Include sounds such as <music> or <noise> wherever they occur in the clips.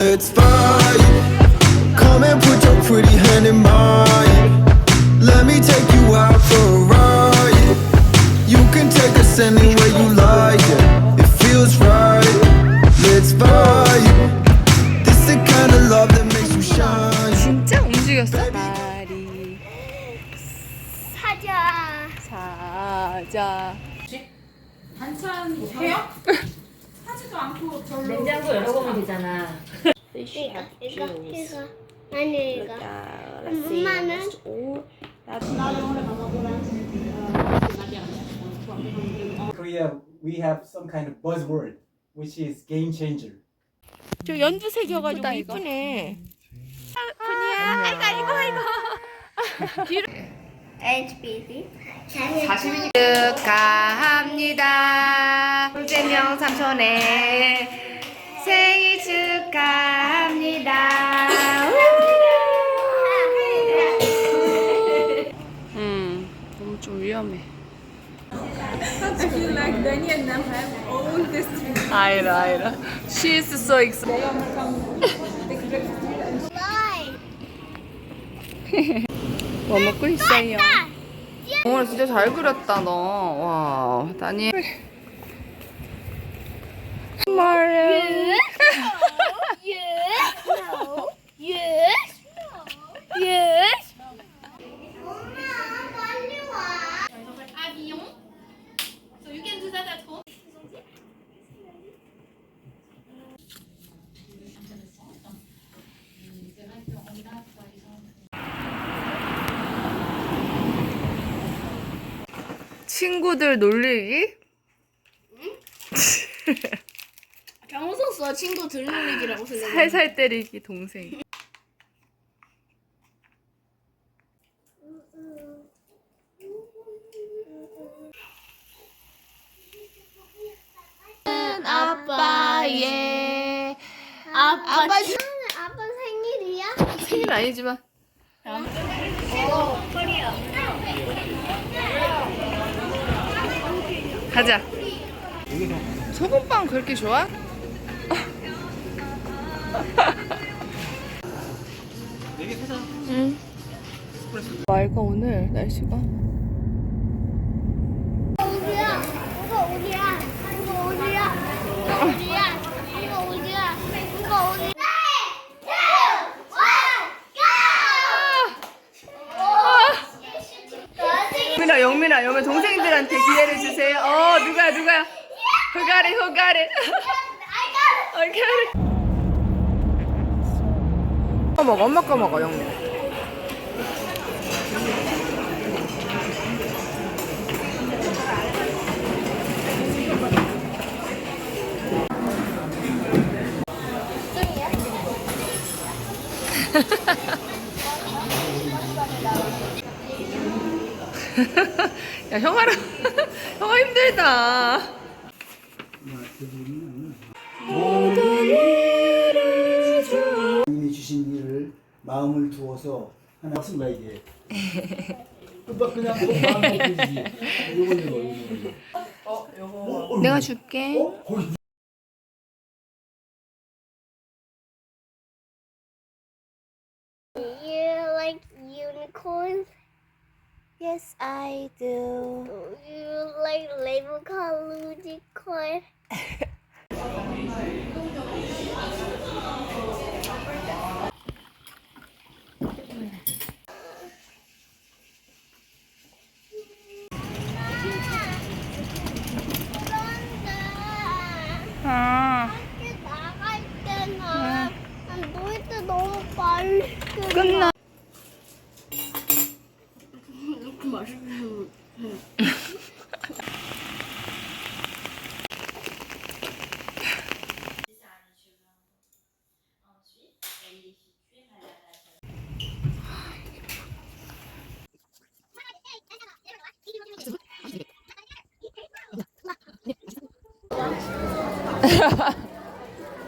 Let's fight. Come and put your pretty hand in mine. Let me take you out for a ride. You can take us anywhere you like. Yeah. It feels right. Let's vibe. This the kind of love that makes you shine. 진짜 움직였어. 다리 사자. 사자. 반찬 해요? 하지도 않고 별로 냉장고 열어보면 되잖아. 이거 이거 이거 아니 이거. 엄마는 Korea, we have some kind of buzzword, which is game changer. 저 연두색이어가지고 이쁘네. 분이야. 아이고 아이고 아이고. HBD. 축하합니다. 불재명 삼촌의 생일 축하합니다. 음, 너무 좀 위험해. I feel like Danny and them have all this 아이라 아이라. She is so excited. 뭐 먹고 있어요? 오늘 진짜 잘 그렸다 너. 와, 다니엘. 마리아. Yes. No. Yes. Yes. 엄마 빨리 와. 친구들 놀리기? 잘못 <laughs> 썼어. 친구 들놀리기라고 쓰려고. 살살 때리기 동생. 생일 아니지만 가자. 소금빵 그렇게 좋아? <laughs> 응. 맑아 오늘 날씨가. 우리야. 이거 우리야. 이거 우리야. 이거 우리야. 이거 우리야. 이거 우리야. 영민아 영민 동생들한테 기회를 주세요. 어 누가 누가 후가리 후가리. 후가리. 엄마 먹어 엄마 거 먹어 영민. <laughs> 야 형아랑 <laughs> 형아 힘들다. 하나님이 주신 일을 마음을 두어서 하나 맞습니다 이게. 그냥 그냥 뭐 마음 먹듯이 이거 이거 이거. 내가 줄게. You Yes, I do. Do you like label called unicorn? <laughs>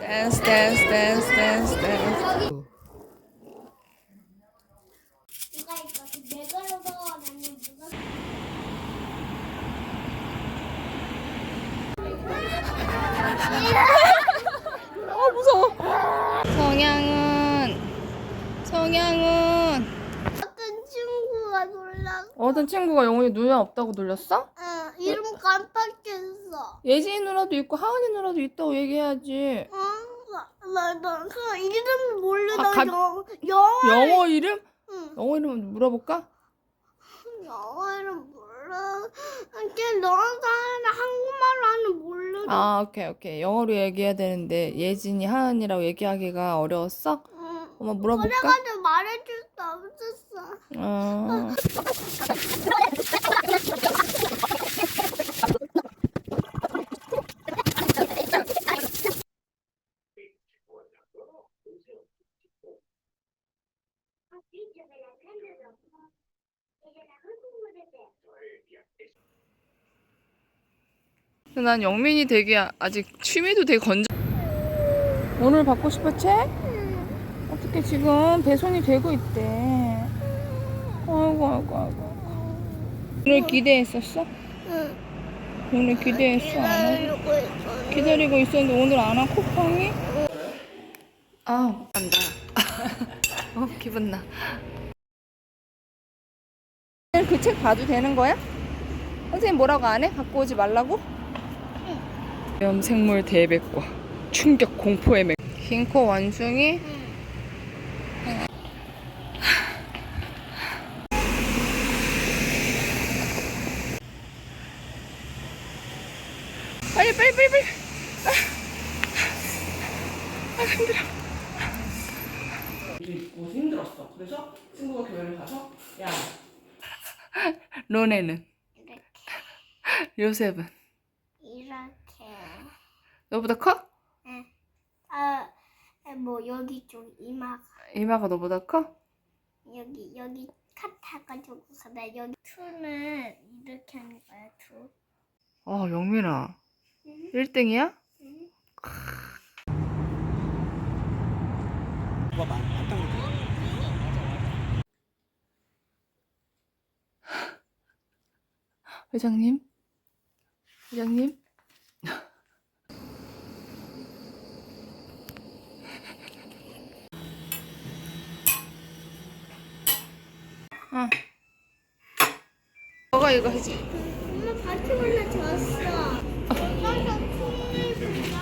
댄스 댄스 댄스 댄스 댄스. 아 무서워. 자 성향은 성향은 어떤 친구가 놀랐어. 어떤 친구가 영훈이 누나 없다고 놀렸어? 응, 이름 깜빡했어. 예진이 누나도 있고 하은이 누나도 있다고 얘기해야지. 응, 나, 나, 나, 그 이름 모르다 아, 감- 영, 영어, 영어 이름? 응, 영어 이름 물어볼까? 영어 이름 몰라. 걔 너가 한국말로는 모르. 아 오케이 오케이 영어로 얘기해야 되는데 예진이 하은이라고 얘기하기가 어려웠어? 응. 엄마 물어볼까? 그래가지고 말해줄 수 없었어. 어. <laughs> 난 영민이 되게 아- 아직 취미도 되게 건져. 오늘 받고 싶었지? 어떻게 지금 배송이 되고 있대. 아이고 아이고 아이고. 오늘 기대했었어? 응. 오늘 기대했어 안? 기다리고 있어. 기다리고 있었는데 오늘 안 와? 쿠팡이? 아 안다. 어 기분 나. 그 책 봐도 되는 거야? 선생님 뭐라고 안 해? 갖고 오지 말라고? 염생물 대백과 충격 공포의 맥. 긴코 원숭이. 빨리 빨리 빨리 빨리. 아, 아 힘들어. 있고 힘들었어. 그래서 친구가 교회를 가서 야. 로네는. 요셉은 이렇게. 너보다 커? 아, 뭐 여기 좀 이마가 이마가 너보다 커? 여기 여기 같아가지고 그다 여기 투는 이렇게 하는 거야 투. 어 영민아 1등이야? 많, 많다고 그러더라고. 회장님? 회장님? 어. 너가 이거 해지. 엄마 바퀴 올라졌어. 엄마가 쿵을 불러.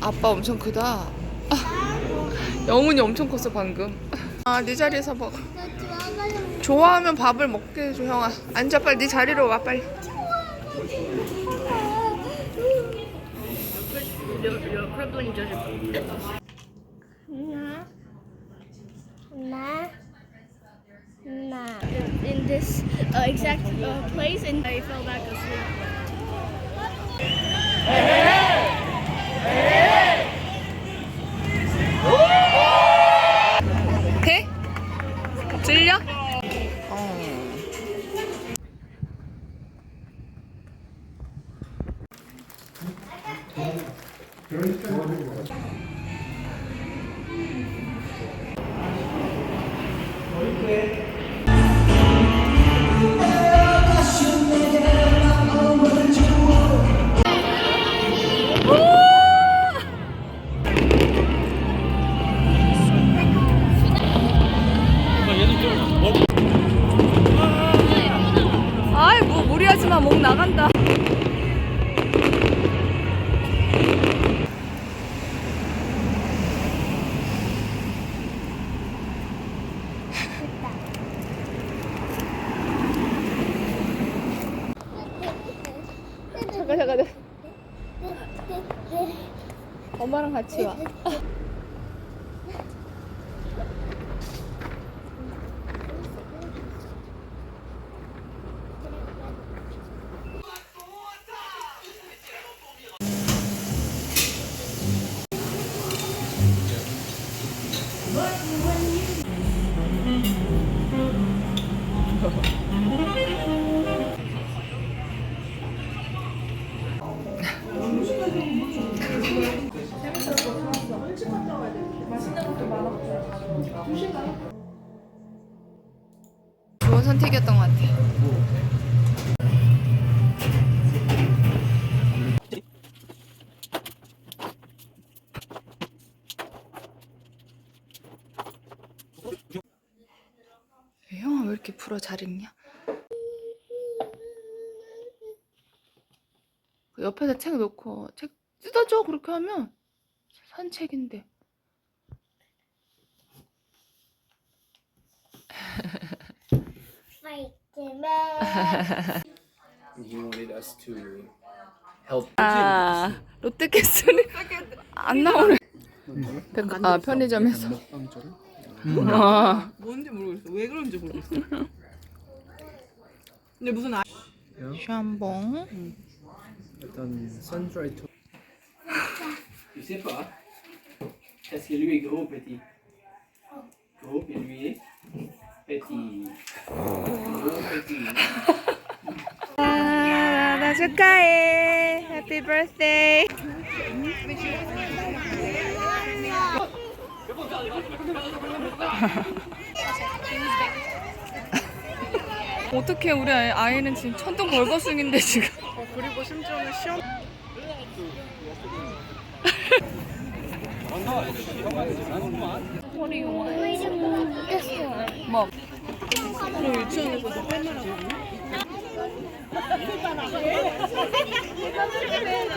아빠 엄청 크다. 영훈이 엄청 컸어 방금. 아 네 자리에서 먹어. 좋아하면 밥을 먹게 해줘 형아. 앉아 빨리 네 자리로 와 빨리. this uh, exact uh, place, and I fell back asleep. 돼? 들려? 어. 잠깐 잠깐. 엄마랑 같이 와. 좋은 선택이었던 것 같아. 왜 옆에다 책 놓고 책 뜯어줘. 그렇게 하면 산 책인데. He <laughs> wanted us to help. 아 롯데캐슬이 안 나오네. 백- 아 편의점에서. 아. 뭔지 모르겠어. 왜 그런지 모르겠어. 근데 무슨 아... 샴봉 어떤 sunrise to. Tu sais pas. Est-ce que lui est gros ou petit? Gros et lui est petit. Gros petit. 아, 나 축하해 해피 birthday 어떻게 우리 아이- 아이는 지금 천둥 벌거숭인데 지금 그리고 심지어는 시험... 뭐저 유치원에서도 뺄만하거든요.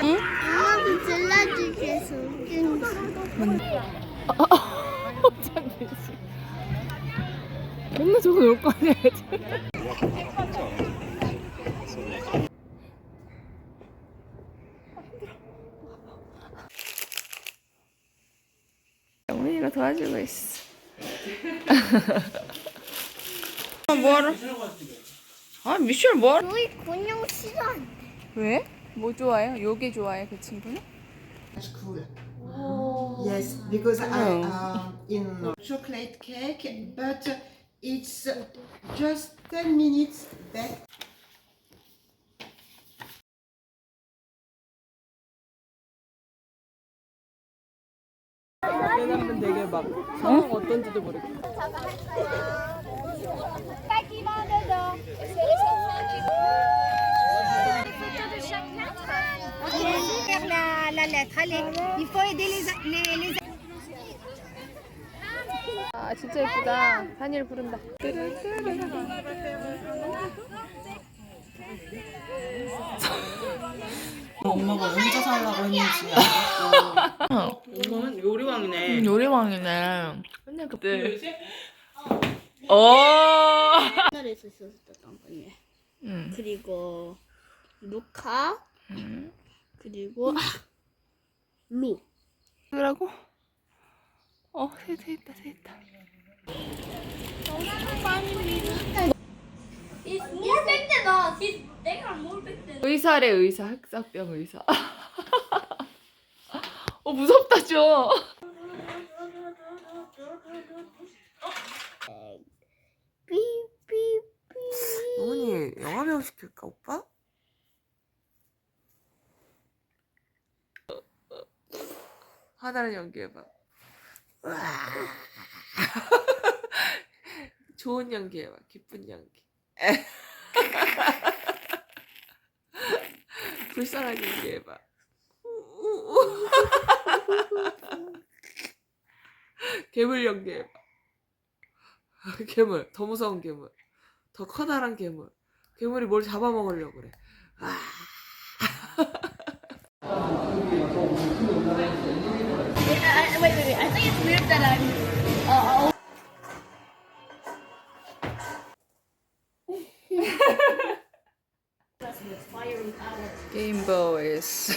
엄마도 질러주셔서 웃긴 맨날 저거 놀거 아니야 애들 우리가 도와주고 있어 아, 뭐하러 아 미셸 뭐하러 저희 곤영 싫어한대. 왜? 뭐 좋아해요? 요게 좋아해 그 친구는? Cool. Yes, because I um in chocolate cake, but it's just ten minutes back. 막 상황 어떤지도 les... 아 진짜 예쁘다 산이를 부른다 엄마가 혼자 살라고 했는지 엄마는 요리왕이네. 요리왕이네 맨날 그때 어 하늘에서 있었던 거네. 응. 그리고 루카. 그리고 루. 뭐라고? 어, 새, 새 있다, 새 있다. 뭘 뺐대 너? 내가 뭘 뺐대? 의사래, 의사. 흑사병 의사. <laughs> 어, 무섭다, 좀. 어머니 영화 배우 시킬까 오빠? 하나를 연기해봐. <laughs> 좋은 연기해봐. 기쁜 연기. <laughs> 불쌍하게 연기해봐. 괴물 연기해봐. 괴물. 더 무서운 괴물. 더 커다란 괴물. 괴물이 뭘 잡아먹으려고 그래. wait, wait, wait. I think it's weird that I'm. Boys.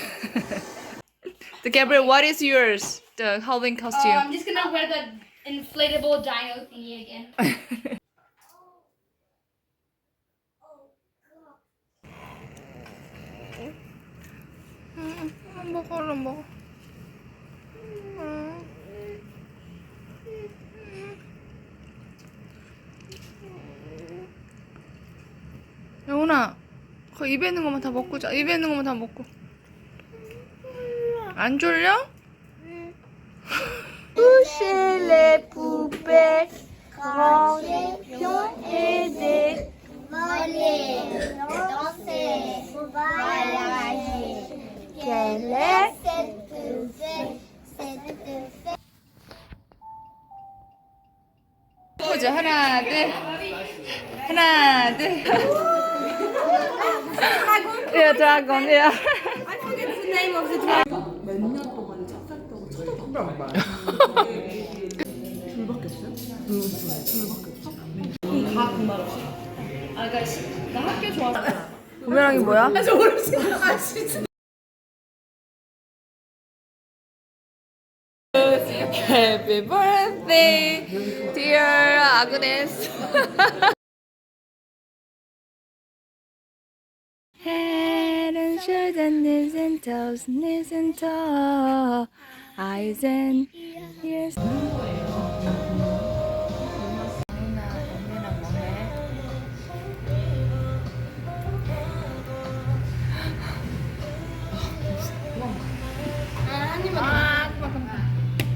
the Gabriel, what is yours? The Halloween costume. I'm just gonna wear the inflatable dino thingy again. 먹어, 얼른 먹어. 영훈아, 그 입에 있는 것만 다 먹고 자. 입에 있는 것만 다 먹고. 안 졸려? Toucher 부메랑이 뭐야? Happy birthday, dear Agnes. Head and shoulders, knees and toes, knees and toes, eyes and ears.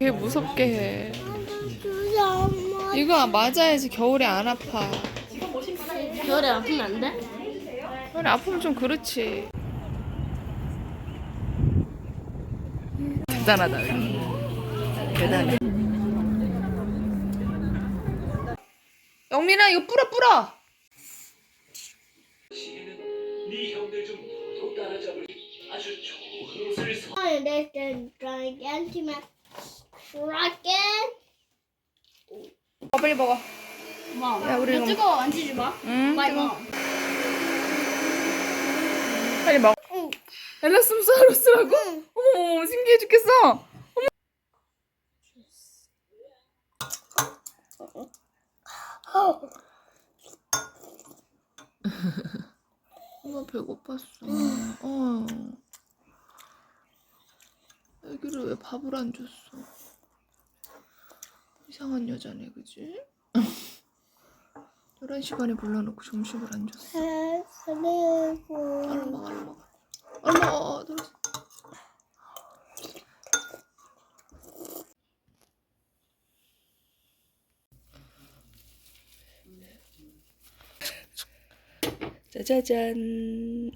되게 무섭게 해. 이거 맞아야지 겨울에 안 아파. 겨울에 아프면 안 돼? 겨울에 아프면 좀 그렇지. 대단하다. 대단해. 영민아 이거 뿌려 뿌려. Oh, kraken. 어, 빨리 먹어. 와, 야, 우리 이거- 뜨거워 만지지 마. 응. 마 이거. 빨리 먹어. 엘라스무사우루스라고? 어머, 어머, 신기해 죽겠어. 어머. <laughs> 엄마 배고팠어. 어. 애기를 왜 밥을 안 줬어? 이상한 여자네, 그지? 11시 반에 불러놓고 점심을 안 줬어. 얼른 먹어, 얼른 먹어. 얼른 먹어. 들었어. 짜자잔.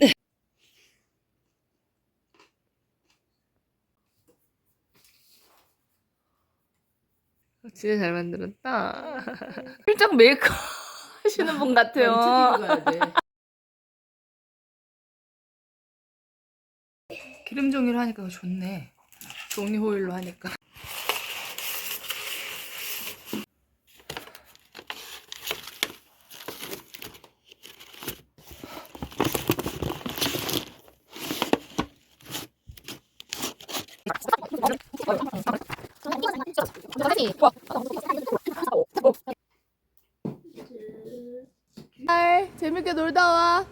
진짜 잘 만들었다. 살짝 메이크업 하시는 분 같아요. 기름 종이로 하니까 좋네. 종이 호일로 하니까. 재밌게 놀다 와.